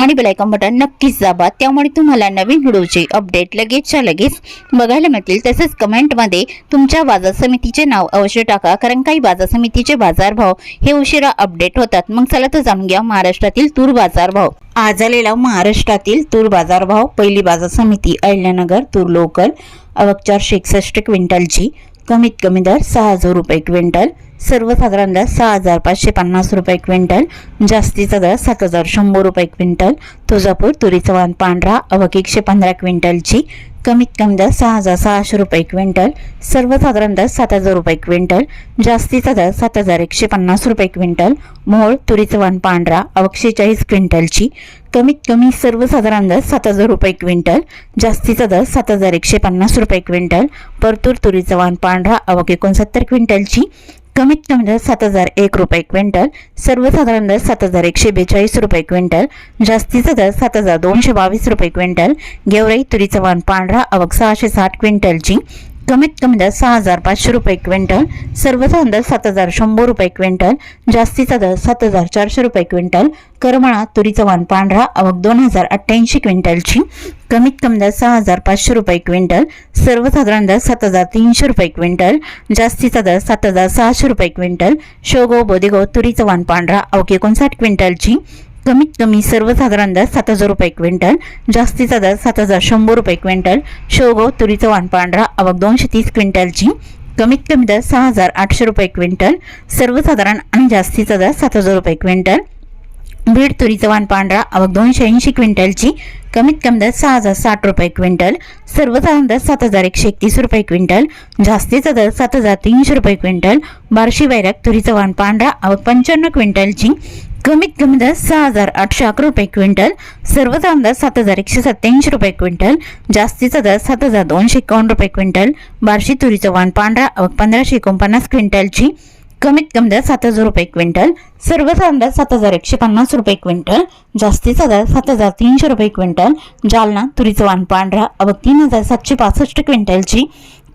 आणि bell icon button नक्कीच दाबा. त्यामुळे तुम्हाला नवीन व्हिडिओचे अपडेट लगेचच्या लगेच बघायला मिळतील. तसेच कमेंटमध्ये तुमच्या बाजार समितीचे नाव अवश्य टाका. कारण काही बाजार समितीचे बाजारभाव हे उशिरा अपडेट होतात. मग चला तर जाणून घ्या महाराष्ट्रातील तूर बाजारभाव आज आलेला महाराष्ट्रातील तूर बाजारभाव पहिली बाजार समिती अहिल्यानगर तूर लोकल अवक चारशे एकसष्ट क्विंटलची. कमीत कमी दर सहा हजार रुपये क्विंटल. सर्वसाधारण दर सहा हजार पाचशे पन्नास रुपये क्विंटल जास्तीचा दर सात हजार शंभर रुपये क्विंटल तुळजापूर तुरीचा वाण पांढरा आवक एकशे पंधरा क्विंटलची कमीत कमी दर सहा हजार सहाशे रुपये क्विंटल सर्वसाधारण दर सात हजार रुपये क्विंटल जास्तीचा दर सात हजार एकशे पन्नास रुपये क्विंटल मोहोळ तुरीचं वाण पांढरा आवक चाळीस क्विंटलची कमीत कमी सर्वसाधारण दर सात हजार रुपये क्विंटल जास्तीचा दर सात हजार एकशे पन्नास रुपये क्विंटल परतूर तुरीचं वाण पांढरा आवक एकोणसत्तर क्विंटलची कमीत कमी दर सात हजार एक रुपये क्विंटल सर्वसाधारण दर सात हजार एकशे बेचाळीस रुपये क्विंटल जास्तीचा दर सात हजार दोनशे बावीस रुपये क्विंटल गेवराई तुरीचं वाण पांढरा आवक सहाशे साठ क्विंटलची कमीत कमी दर सहा हजार पाचशे रुपये क्विंटल सर्वसाधारण दर सात हजार शंभर रुपये क्विंटल जास्तीचा दर सात हजार चारशे रुपये क्विंटल करमळा तुरीचा वाण पांढरा आवक दोन हजार अठ्ठ्याऐंशी क्विंटलची कमीत कमी दर सहा हजार पाचशे रुपये क्विंटल सर्वसाधारण दर सात हजार तीनशे रुपये क्विंटल जास्तीचा दर सात हजार सहाशे रुपये क्विंटल शोगो बोदेगाव तुरीचा वाण पांढरा अवघे एकोणसाठ क्विंटलची कमीत कमी सर्वसाधारण दर सात हजार रुपये क्विंटल जास्तीचा दर सात हजार शंभर रुपये क्विंटल शेवगाव तुरीचं वाण पांढरा आवक दोनशे तीस क्विंटलची कमीत कमी दर सहा हजार आठशे रुपये क्विंटल सर्वसाधारण आणि जास्तीचा दर सात हजार रुपये क्विंटल बीड तुरीचं वाण पांढरा आवक दोनशे ऐंशी क्विंटलची कमीत कमी दर सहा हजार साठ रुपये क्विंटल सर्वसाधारण दर सात हजार एकशे एकतीस रुपये क्विंटल जास्तीचा दर सात हजार तीनशे रुपये क्विंटल बार्शी वैराग तुरीचं वाण पांढरा आवक पंच्याण्णव क्विंटलची कमीत कमी दर सहा हजार आठशे अकरा रुपये क्विंटल सर्वसाधारण दर सात हजार एकशे सत्याऐंशी रुपये क्विंटल जास्तीचा दर सात हजार दोनशे एकावन्न रुपये क्विंटल बार्शी तुरीचं वाण पांढरा आवक पंधराशे एकोणपन्नास क्विंटलची कमीत कमी दर सात हजार रुपये क्विंटल सर्वसाधारण दर सात हजार एकशे पन्नास रुपये क्विंटल जास्तीचा दर सात हजार तीनशे रुपये क्विंटल जालना तुरीचं वाण पांढरा अवघ तीन हजार सातशे पासष्ट क्विंटलची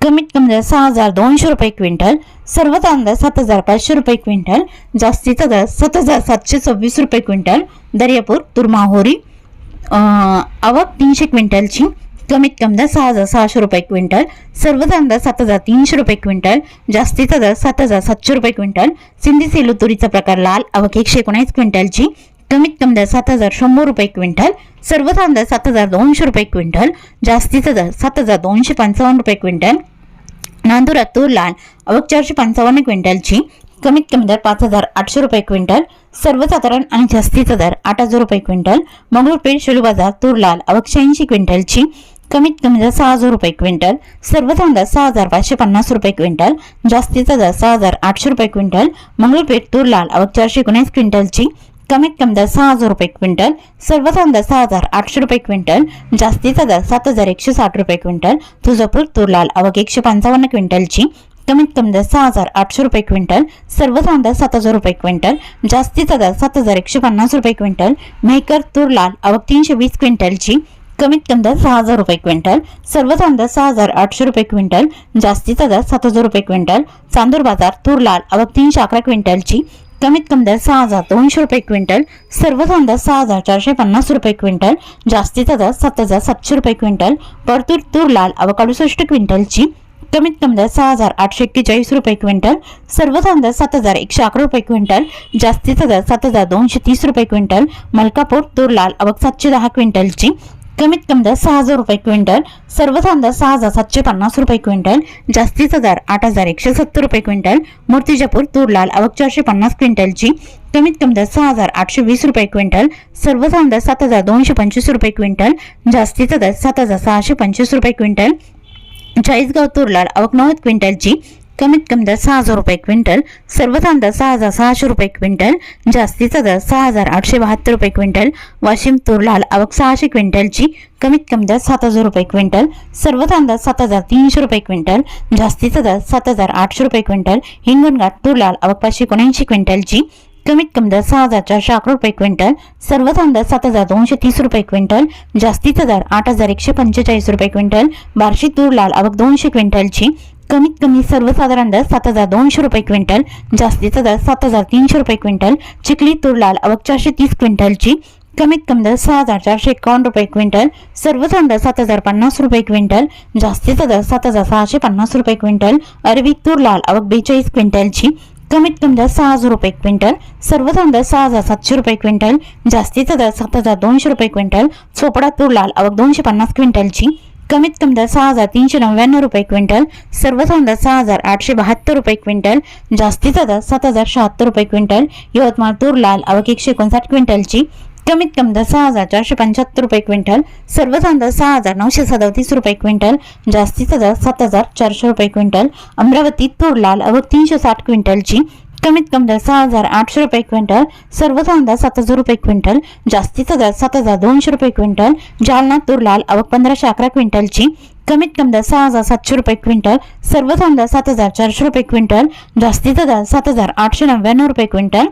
कमीत कमी दर सहा हजार दोनशे रुपये क्विंटल सर्वसाधारण दर सात हजार पाचशे रुपये क्विंटल जास्तीचा दर सात हजार सातशे सव्वीस रुपये क्विंटल दर्यापूर तुरमाहोरी आवक तीनशे क्विंटलची कमीत कमी दर सहा हजार सहाशे रुपये क्विंटल सर्वसाधारण अंदाज सात हजार तीनशे रुपये क्विंटल जास्तीचा दर सात हजार सातशे रुपये क्विंटल सिंधी सेलू तुरीचा प्रकार लाल आवक एकशे एकोणीस क्विंटलची कमीत कमी दर सात हजार शंभर रुपये क्विंटल सर्वसाधारण दर सात हजार दोनशे रुपये क्विंटल जास्तीचा दर सात हजार दोनशे पंचावन्न रुपये क्विंटल नांदुरात तूर लाल. अवघ चारशे पंचावन्न क्विंटलची. कमीत कमी दर पाच हजार आठशे रुपये क्विंटल. सर्वसाधारण आणि जास्तीचा दर आठ हजार रुपये क्विंटल. मंगळूरपेठ शेलू बाजार तूर लाल. आवक शहाऐंशी क्विंटलची. कमीत कमी दर सहा हजार रुपये क्विंटल. सर्वसाधारण दर सहा हजार पाचशे पन्नास रुपये क्विंटल. जास्तीचा दर सहा हजार आठशे रुपये क्विंटल. मंगळूरपेठ तूर लाल. आवक चारशे एकोणीस क्विंटलची. कमीत कमी दर सहा हजार रुपये क्विंटल सर्वसाधारण दर सहा हजार आठशे रुपये क्विंटल जास्तीचा दर सात हजार एकशे साठ रुपये क्विंटल तुळजापूर तूर लाल आवक एकशे पंचावन्न क्विंटलची कमीत कमी दर सहा हजार आठशे रुपये क्विंटल सर्वसाधारण दर सात हजार रुपये क्विंटल जास्तीचा दर सात हजार एकशे पन्नास रुपये क्विंटल मेहकर तूर लाल आवक तीनशे वीस क्विंटलची कमीत कमी दर सहा हजार रुपये क्विंटल सर्वसाधारण दर सहा हजार आठशे रुपये क्विंटल जास्तीचा दर सात हजार रुपये क्विंटल चांदूर बाजार तूर लाल आवक तीनशे अकरा क्विंटलची कमीत कमी दर सहा हजार दोनशे रुपये क्विंटल सर्व दर सहा हजार चारशे पन्नास रुपये क्विंटल जास्तीचा दर सात हजार सातशे रुपये क्विंटल परतूर तूर लाल अवकाडुसष्ट क्विंटलची कमीत कमी दर सहा हजार आठशे एक्केचाळीस रुपये क्विंटल सर्व दर सात हजार एकशे अकरा रुपये क्विंटल जास्तीचा दर सात हजार दोनशे तीस रुपये क्विंटल मलकापूर तूर लाल अवक सातशे दहा क्विंटलची कमीत कमी दर सहा हजार रुपये क्विंटल सर्वसाधारण दर सहा हजार सातशे पन्नास रुपये क्विंटल जास्तीचा दर आठ हजार एकशे सत्तर रुपये क्विंटल मूर्तिजापूर तुरलाल आवक चारशे पन्नास क्विंटलची कमीत कमी दर सहा हजार आठशे वीस रुपये क्विंटल सर्वसाधारण दर सात हजार दोनशे पंचवीस रुपये क्विंटल जास्तीचा दर सात हजार सहाशे पंचवीस रुपये क्विंटल चाळीसगाव तुरलाल आवक नव्वद क्विंटलची कमीत कमी दर सहा हजार रुपये क्विंटल सर्व दर सहा हजार सहाशे रुपये क्विंटल जास्तीचा दर सहा हजार आठशे बहात्तर रुपये क्विंटल वाशिम तूर लाल आवक सहाशे क्विंटलची कमीत कमी दर सात हजार रुपये क्विंटल सर्व दर सात हजार तीनशे रुपये क्विंटल जास्तीचा दर सात हजार आठशे रुपये क्विंटल हिंगणघाट तूर लाल आवक पाचशे एकोणऐंशी क्विंटलची कमीत कमी दर सहा हजार चारशे अकरा रुपये क्विंटल सर्व दर सात हजार दोनशे तीस रुपये क्विंटल जास्तीचा दर आठ हजार एकशे पंचेचाळीस रुपये क्विंटल बार्शी तूर लाल आवक दोनशे क्विंटलची कमीत कमी सर्वसाधारण दर सात हजार दोनशे रुपये क्विंटल जास्तीचा दर सात हजार तीनशे रुपये क्विंटल चिखली तूर लाल अवक चारशे तीस क्विंटलची कमीत कमी दर सहा हजार चारशे एकावन्न रुपये क्विंटल सर्वसाधारण दर सात हजार पन्नास रुपये क्विंटल जास्तीचा दर सात हजार सहाशे पन्नास रुपये क्विंटल अरबी तूर लाल अवक बेचाळीस क्विंटलची कमीत कमी दर सहा हजार रुपये क्विंटल सर्वसाधारण दर सहा हजार सातशे रुपये क्विंटल जास्तीचा दर सात हजार दोनशे रुपये क्विंटल चोपडा तूर लाल आवक दोनशे पन्नास क्विंटलची कमीत कमी दर सहा हजार तीनशे नव्याण्णव रुपये क्विंटल सर्वसाधारण दर सहा हजार आठशे बहात्तर रुपये क्विंटल जास्तीचा दर सात हजार शहात्तर रुपये क्विंटल यवतमाळ तूर लाल अवक एकशे एकोणसाठ क्विंटलची कमीत कमी दर सहा हजार चारशे पंच्याहत्तर रुपये क्विंटल सर्वसाधारण दर सहा हजार नऊशे सदतीस रुपये क्विंटल जास्तीचा दर सात हजार चारशे रुपये क्विंटल अमरावती तूर लाल अवक तीनशे साठ क्विंटलची कमीत कमी दर सहा हजार आठशे रुपये क्विंटल सर्व दर सात हजार रुपये क्विंटल जास्तीचा दर सात हजार दोनशे रुपये क्विंटल जालना तुरलाल आवक पंधराशे अकरा क्विंटलची कमीत कमी दर सहा हजार सातशे रुपये क्विंटल सर्व दर सात हजार चारशे रुपये क्विंटल जास्तीचा दर सात हजार आठशे नव्याण्णव रुपये क्विंटल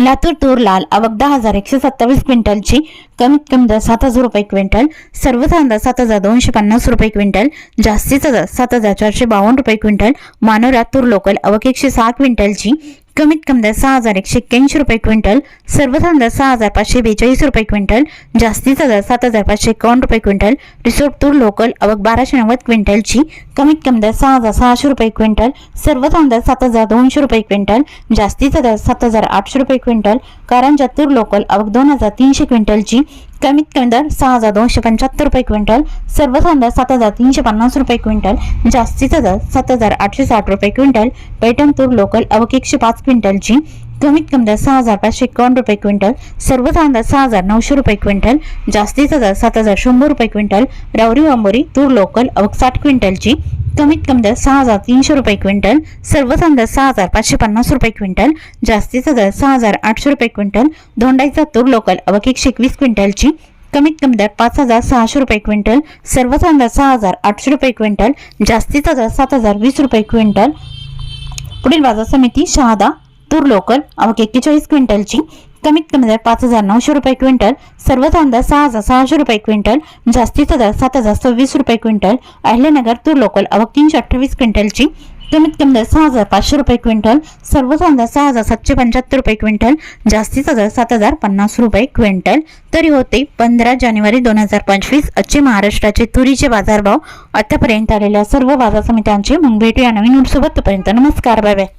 लातूर तूर लाल आवक दहा हजार एकशे सत्तावीस क्विंटलची. कमीत कमी दर सात हजार रुपये क्विंटल. सर्व सांदा सात हजार दोनशे पन्नास रुपये क्विंटल. जास्तीचा दर सात हजार चारशे बावन्न रुपये क्विंटल. मानोरा तूर लोकल आवक एकशे सहा क्विंटलची. कमीत कमी दर सहा हजार एकशे एक्क्याऐंशी रुपये क्विंटल सर्वसाधारण दर सहा हजार पाचशे बेचाळीस रुपये क्विंटल जास्तीचा दर सात हजार पाचशे एकावन्न रुपये क्विंटल रिसोर्ट तूर लोकल अवक बाराशे नव्वद क्विंटलची कमीत कमी दर सहा हजार सहाशे रुपये क्विंटल सर्वसाधारण दर सात हजार दोनशे रुपये क्विंटल जास्तीचा दर सात हजार आठशे रुपये क्विंटल कारंजा तूर लोकल अवक दोन हजार तीनशे क्विंटलची कमीत कमी दर सहा हजार दोनशे पंच्याहत्तर रुपये क्विंटल सर्वसाधारण दर सात हजार तीनशे पन्नास रुपये क्विंटल जास्तीचा दर सात हजार आठशे साठ रुपये क्विंटल पैठणतूर लोकल अवकेकशे एकशे पाच क्विंटलची कमीत कमी दर सहा हजार पाचशे एकावन्न रुपये क्विंटल सर्व दर सहा हजार नऊशे रुपये क्विंटल जास्तीचा दर सात हजार शंभर रुपये क्विंटल रावरी वांबोरी तूर लोकल अवक साठ क्विंटलची कमीत कमी दर सहा हजार तीनशे रुपये क्विंटल सर्व दर सहा हजार पाचशे पन्नास रुपये क्विंटल जास्तीचा दर सहा हजार आठशे रुपये क्विंटल धोंडाईचा तूर लोकल अवक एकशे एकवीस क्विंटलची कमीत कमी दर पाच हजार सहाशे रुपये क्विंटल सर्व दर सहा हजार आठशे रुपये क्विंटल जास्तीचा दर सात हजार वीस रुपये क्विंटल. पुढील बाजार समिती शहादा तूर लोकल अवघे एक्केचाळीस क्विंटलची कमीत कमी दर पाच हजार नऊशे रुपये क्विंटल सर्व दर सहा हजार सहाशे रुपये क्विंटल जास्तीचा दर सात हजार सव्वीस रुपये क्विंटल अहिल्यानगर तूर लोकल अवघ तीनशे अठ्ठावीस क्विंटलची कमीत कमी दर सहा हजार पाचशे रुपये क्विंटल सर्व दर सहा हजार सातशे पंच्याहत्तर रुपये क्विंटल जास्तीचा दर सात हजार पन्नास रुपये क्विंटल. तरी होते पंधरा जानेवारी दोन हजार पंचवीस आजचे महाराष्ट्राचे तुरीचे बाजारभाव. आतापर्यंत आलेल्या सर्व बाजार समित्यांचे मग भेटूया नवीन सोबत. तोपर्यंत नमस्कार बाय बाय.